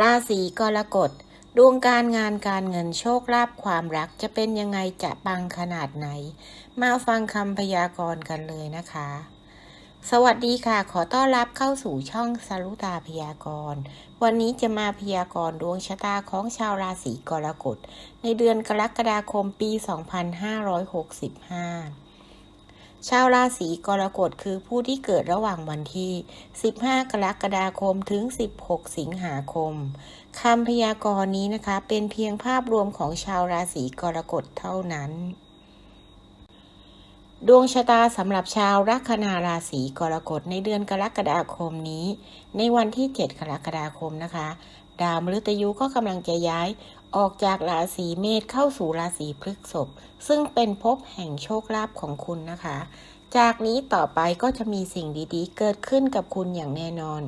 ราศีกรกฎดวงการงานการเงินโชคลาภความรักจะเป็นยังไงจะปังขนาดไหน มาฟังคำพยากรณ์กันเลยนะคะ สวัสดีค่ะ ขอต้อนรับเข้าสู่ช่องสรุตาพยากรณ์ วันนี้จะมาพยากรณ์ดวงชะตาของชาวราศีกรกฎในเดือนกรกฎาคมปี 2565 ชาวราศีกรกฎคือผู้ที่เกิดระหว่างวันที่ 15 กรกฎาคมถึง 16 สิงหาคมคำพยากรณ์นี้นะคะ เป็นเพียงภาพรวมของชาวราศีกรกฎเท่านั้น ดวงชะตาสำหรับชาวลัคนาราศีกรกฎในเดือนกรกฎาคมนี้ ในวันที่ 7 กรกฎาคมนะคะ ดาวมฤตยูก็กำลังจะย้าย ออกจากราศีเมษเข้าสู่ราศีพฤษภซึ่งเป็นภพแห่งโชคลาภของคุณนะคะ จากนี้ต่อไปก็จะมีสิ่งดีๆ เกิดขึ้นกับคุณอย่างแน่นอน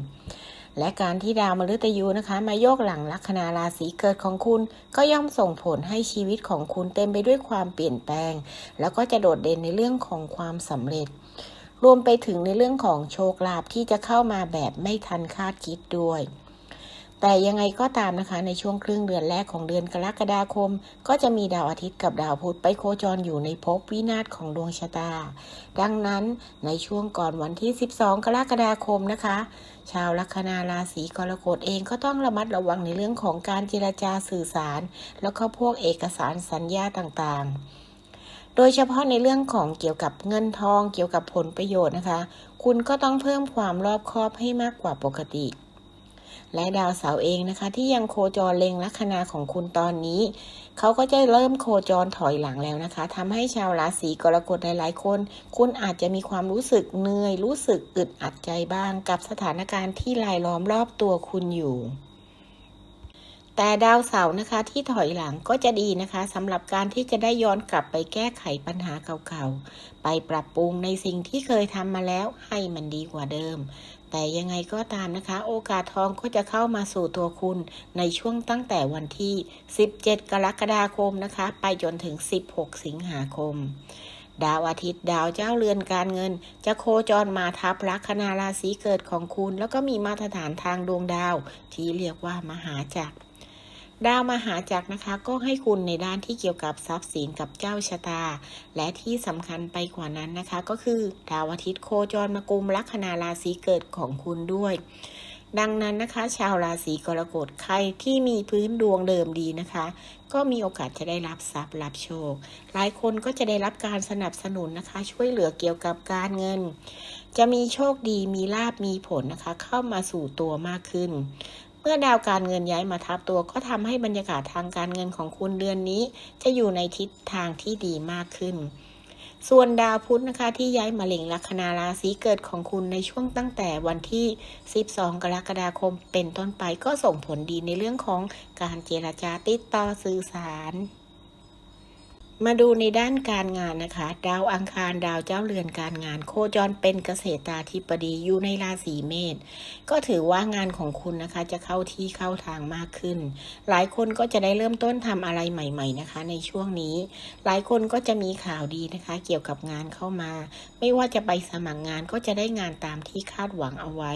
และการที่ดาวมฤตยูนะคะ มาโยกหลังลัคนาราศีเกิดของคุณ ก็ย่อมส่งผลให้ชีวิตของคุณเต็มไปด้วยความเปลี่ยนแปลง แล้วก็จะโดดเด่นในเรื่องของความสำเร็จ รวมไปถึงในเรื่องของโชคลาภที่จะเข้ามาแบบไม่ทันคาดคิดด้วย แต่ยังไงก็ตามนะคะในช่วงครึ่งเดือนแรกของเดือนกรกฎาคม ก็จะมีดาวอาทิตย์กับดาวพุธไปโคจรอยู่ในภพวินาศของดวงชะตา ดังนั้นในช่วงก่อนวันที่ 12 กรกฎาคมนะคะ ชาวลัคนาราศีกรกฎเองก็ต้องระมัดระวังในเรื่องของการเจรจาสื่อสาร แล้วก็พวกเอกสารสัญญาต่างๆโดยเฉพาะในเรื่องของเกี่ยวกับเงินทองเกี่ยวกับผลประโยชน์นะคะ คุณก็ต้องเพิ่มความรอบคอบให้มากกว่าปกติ และดาวเสาร์เองนะคะ ที่ยังโคจรเล็งลัคนาของคุณตอนนี้ เขาก็จะเริ่มโคจรถอยหลังแล้วนะคะทำให้ชาวราศีกรกฎหลายๆคน คุณอาจจะมีความรู้สึกเหนื่อย รู้สึกอึดอัดใจบ้าง กับสถานการณ์ที่รายล้อมรอบตัวคุณอยู่แต่ดาวเสาร์นะคะที่ถอยหลังก็จะดีนะคะสำหรับการที่จะได้ย้อนกลับไปแก้ไขปัญหาเก่าๆ ไปปรับปรุงในสิ่งที่เคยทำมาแล้วให้มันดีกว่าเดิม แต่ยังไงก็ตามนะคะ โอกาสทองก็จะเข้ามาสู่ตัวคุณในช่วงตั้งแต่วันที่ 17 กรกฎาคมนะคะ ไปจนถึง 16 สิงหาคม ดาวอาทิตย์ดาวเจ้าเรือนการเงิน จะโคจรมาทับลัคนาราศีเกิดของคุณ แล้วก็มีมาตรฐานทางดวงดาวที่เรียกว่ามหาจักร ดาวมหาจักรนะคะก็ให้คุณในด้านที่เกี่ยวกับทรัพย์สินกับเจ้าชะตา และที่สำคัญไปกว่านั้นนะคะ ก็คือดาวอาทิตย์โคจรมากุมลัคนาราศีเกิดของคุณด้วย ดังนั้นนะคะ ชาวราศีกรกฎใครที่มีพื้นดวงเดิมดีนะคะ ก็มีโอกาสจะได้รับทรัพย์รับโชค หลายคนก็จะได้รับการสนับสนุนนะคะ ช่วยเหลือเกี่ยวกับการเงิน จะมีโชคดีมีลาบมีผลนะคะ เข้ามาสู่ตัวมากขึ้น เมื่อดาวการเงินย้ายมาทับตัวก็ทำให้บรรยากาศทางการเงินของคุณเดือนนี้ จะอยู่ในทิศทางที่ดีมากขึ้น ส่วนดาวพุธนะคะที่ย้ายมาเล็งลัคนาราศีเกิดของคุณในช่วงตั้งแต่วันที่ 12 กรกฎาคมเป็นต้นไปก็ส่งผลดีในเรื่องของการเจรจาติดต่อสื่อสาร มาดูในด้านการงานนะคะ ดาวอังคารดาวเจ้าเรือนการงาน โคจรเป็นเกษตราธิบดีอยู่ในราศีเมษก็ถือว่างานของคุณนะคะจะเข้าที่เข้าทางมากขึ้น หลายคนก็จะได้เริ่มต้นทำอะไรใหม่ ๆนะคะ ในช่วงนี้ หลายคนก็จะมีข่าวดีนะคะ เกี่ยวกับงานเข้ามา ไม่ว่าจะไปสมัครงานก็จะได้งานตามที่คาดหวังเอาไว้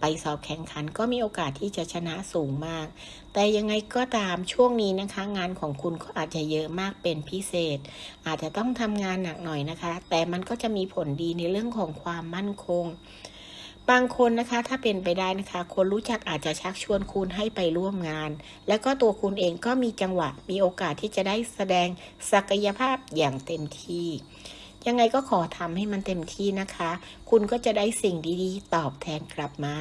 ไปสอบแข่งขันก็มีโอกาสที่จะชนะสูงมากแต่ยังไงก็ตามช่วงนี้นะคะ งานของคุณก็อาจจะเยอะมากเป็นพิเศษ อาจจะต้องทำงานหนักหน่อยนะคะ แต่มันก็จะมีผลดีในเรื่องของความมั่นคง บางคนนะคะถ้าเป็นไปได้นะคะ คนรู้จักอาจจะชักชวนคุณให้ไปร่วมงาน แล้วก็ตัวคุณเองก็มีจังหวะมีโอกาสที่จะได้แสดงศักยภาพอย่างเต็มที่ยังไงก็ขอทำให้มันเต็มที่นะคะ คุณก็จะได้สิ่งดีๆ ตอบแทนกลับมา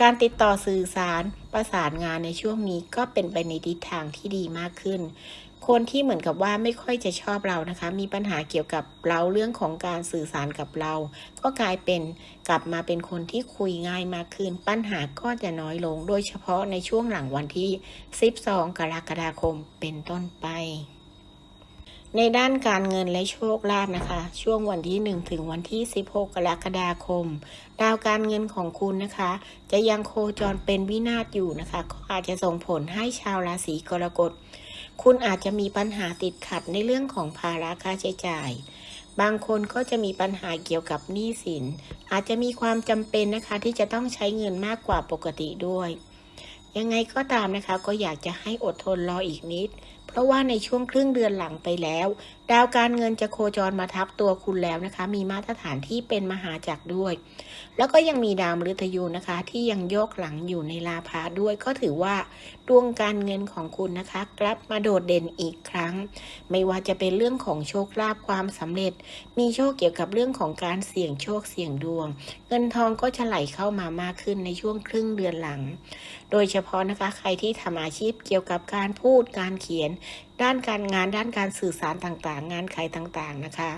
การติดต่อสื่อสารประสานงานในช่วงนี้ก็เป็นไปในทิศทางที่ดีมากขึ้น คนที่เหมือนกับว่าไม่ค่อยจะชอบเรานะคะ มีปัญหาเกี่ยวกับเราเรื่องของการสื่อสารกับเรา ก็กลายเป็นกลับมาเป็นคนที่คุยง่ายมากขึ้น ปัญหาก็จะน้อยลง โดยเฉพาะในช่วงหลังวันที่ 12 กรกฎาคมเป็นต้นไป ในด้านการเงินและโชคลาภนะคะ ช่วงวันที่ 1 ถึงวันที่ 16 กรกฎาคม ดาวการเงินของคุณนะคะ จะยังโคจรเป็นวินาศอยู่นะคะก็อาจจะส่งผลให้ชาวราศีกรกฎ คุณอาจจะมีปัญหาติดขัดในเรื่องของภาระค่าใช้จ่าย บางคนก็จะมีปัญหาเกี่ยวกับหนี้สิน อาจจะมีความจำเป็นนะคะที่จะต้องใช้เงินมากกว่าปกติด้วย ยังไงก็ตามนะคะก็อยากจะให้อดทนรออีกนิด เพราะว่าในช่วงครึ่งเดือนหลังไปแล้ว ดาวการเงินจะโคจรมาทับตัวคุณแล้วนะคะ มีมาตรฐานที่เป็นมหาจักรด้วย แล้วก็ยังมีดาวมฤตยูนะคะ ที่ยังโยกหลังอยู่ในลาภาด้วย ก็ถือว่าดวงการเงินของคุณนะคะกลับมาโดดเด่นอีกครั้ง ไม่ว่าจะเป็นเรื่องของโชคลาภความสำเร็จ มีโชคเกี่ยวกับเรื่องของการเสี่ยงโชคเสี่ยงดวง เงินทองก็จะไหลเข้ามามากขึ้นในช่วงครึ่งเดือนหลัง โดยเฉพาะนะคะใครที่ทำอาชีพเกี่ยวกับการพูดการเขียน ด้านการงานด้านการสื่อสารต่างๆ งานขายต่างๆนะคะ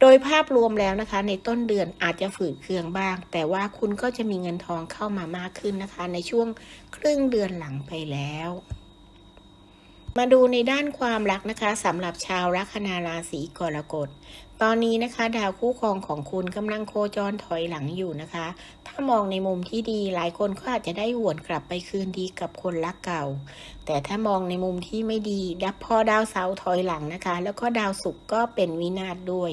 โดยภาพรวมแล้วนะคะ ในต้นเดือนอาจจะฝืดเคืองบ้าง แต่ว่าคุณก็จะมีเงินทองเข้ามามากขึ้นนะคะ ในช่วงครึ่งเดือนหลังไปแล้ว มาดูในด้านความรักนะคะสำหรับชาวลัคนาราศีกรกฎ ตอนนี้นะคะ ดาวคู่ครองของคุณกำลังโคจรถอยหลังอยู่นะคะ ถ้ามองในมุมที่ดีหลายคนก็อาจจะได้หวนกลับไปคืนดีกับคนรักเก่า แต่ถ้ามองในมุมที่ไม่ดีดับพอดาวเสาร์ถอยหลังนะคะ แล้วก็ดาวศุกร์ก็เป็นวินาศด้วย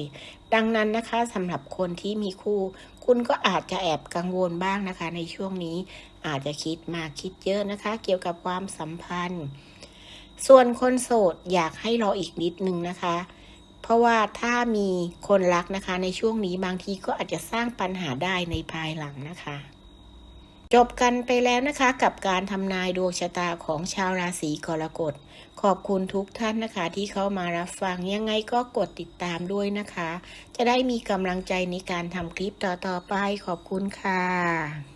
ดังนั้นนะคะสำหรับคนที่มีคู่ คุณก็อาจจะแอบกังวลบ้างนะคะ ในช่วงนี้อาจจะคิดมากคิดเยอะนะคะ เกี่ยวกับความสัมพันธ์ ส่วนคนโสดอยากให้รออีกนิดนึงนะคะ เพราะว่าถ้ามีคนรักนะคะในช่วงนี้บางทีก็อาจจะสร้างปัญหาได้ในภายหลังนะคะ จบกันไปแล้วนะคะกับการทำนายดวงชะตาของชาวราศีกรกฎ ขอบคุณทุกท่านนะคะ ที่เข้ามารับฟังยังไงก็กดติดตามด้วยนะคะ จะได้มีกำลังใจในการทำคลิปต่อๆไปขอบคุณค่ะ